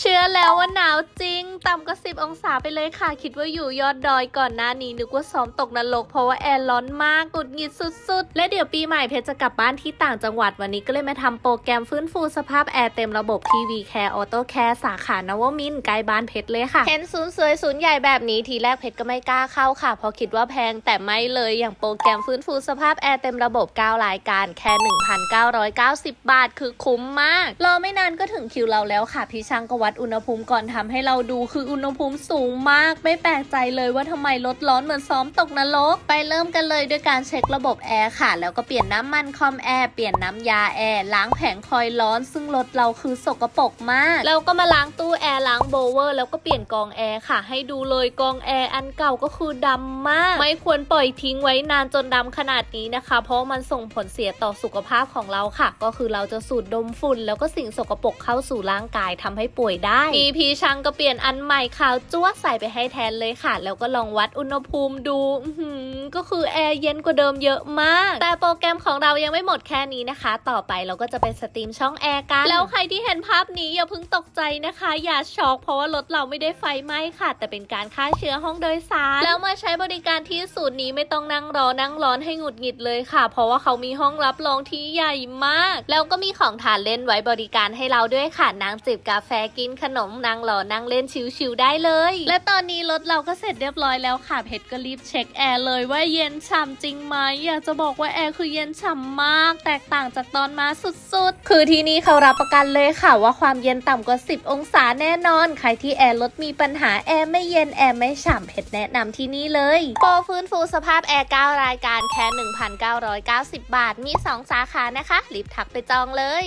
เชื่อแล้วว่าหนาวจริง ต่ำกว่า10 องศาไปเลยค่ะ คิดว่าอยู่ยอดดอยก่อนหน้านี้ นึกว่าซ้อมตกนรก เพราะว่าแอร์ร้อนมากหงุดหงิดสุดๆ และเดี๋ยวปีใหม่เพชรจะกลับบ้านที่ต่างจังหวัดวันนี้ก็เลยมาทำโปรแกรมฟื้นฟูสภาพแอร์เต็มระบบทีวีแคร์ออโต้แคร์สาขานวมินทร์ใกล้บ้านเพชรเลยค่ะ เห็นศูนย์สวยศูนย์ใหญ่แบบนี้ทีแรกเพชรก็ไม่กล้าเข้าค่ะเพราะคิดว่าแพงแต่ไม่เลยอย่างโปรแกรมฟื้นฟูสภาพแอร์เต็มระบบ9รายการแค่ 1,990 บาท คือคุ้มมากรอไม่นานก็ถึงคิวเราแล้วค่ะพี่ช่างก็วดอุณหภูมิก่อนทำให้เราดูคืออุณหภูมิสูงมาก ไม่แปลกใจเลยว่าทำไมรถร้อนเหมือนซ้อมตกนรก ไปเริ่มกันเลยด้วยการเช็คระบบแอร์ค่ะ แล้วก็เปลี่ยนน้ำมันคอมแอร์เปลี่ยนน้ำยาแอร์ล้างแผงคอยล์ร้อน ซึ่งรถเราคือสกปรกมากแล้วก็มาล้างตู้แอร์ล้างโบเวอร์แล้วก็เปลี่ยนกองแอร์ค่ะ ให้ดูเลยกองแอร์อันเก่าก็คือดำมาก ไม่ควรปล่อยทิ้งไว้นานจนดำขนาดนี้นะคะ เพราะมันส่งผลเสียต่อสุขภาพของเราค่ะ ก็คือเราจะสูดดมฝุ่น แล้วก็สิ่งสกปรกเข้าสู่ร่างกายทำให้ป่วยได้ มีพีช่างก็เปลี่ยนอันใหม่ขาวจ้วใส่ไปให้แทนเลยค่ะ แล้วก็ลองวัดอุณหภูมิดูก็คือแอร์เย็นกว่าเดิมเยอะมาก แต่โปรแกรมของเรายังไม่หมดแค่นี้นะคะ ต่อไปเราก็จะไปสตรีมช่องแอร์กัน แล้วใครที่เห็นภาพนี้อย่าเพิ่งตกใจนะคะ อย่าช็อกเพราะว่ารถเราไม่ได้ไฟไหม้ค่ะ แต่เป็นการฆ่าเชื้อห้องโดยสาร แล้วมาใช้บริการที่ศูนย์นี้ไม่ต้องนั่งรอนั่งร้อนให้หงุดหงิดเลยค่ะ เพราะว่าเขามีห้องรับรองที่ใหญ่มาก แล้วก็มีของทานเล่นไว้บริการให้เราด้วยค่ะนางจิบกาแฟกินขนมนางรอนั่งเล่นชิวๆได้เลย และตอนนี้รถเราก็เสร็จเรียบร้อยแล้วค่ะเพชรก็รีบเช็คแอร์เลยว่าเย็นฉ่ำจริงไหมอยากจะบอกว่าแอร์คือเย็นฉ่ำมาก แตกต่างจากตอนมาสุดๆ คือที่นี่เขารับประกันเลยค่ะว่าความเย็นต่ำกว่า 10 องศาแน่นอน ใครที่แอร์รถมีปัญหาแอร์ไม่เย็นแอร์ไม่ฉ่ำเพชรแนะนำที่นี่เลยโปรฟื้นฟูสภาพแอร์9รายการแค่ 1,990 บาท มี 2 สาขานะคะรีบทักไปจองเลย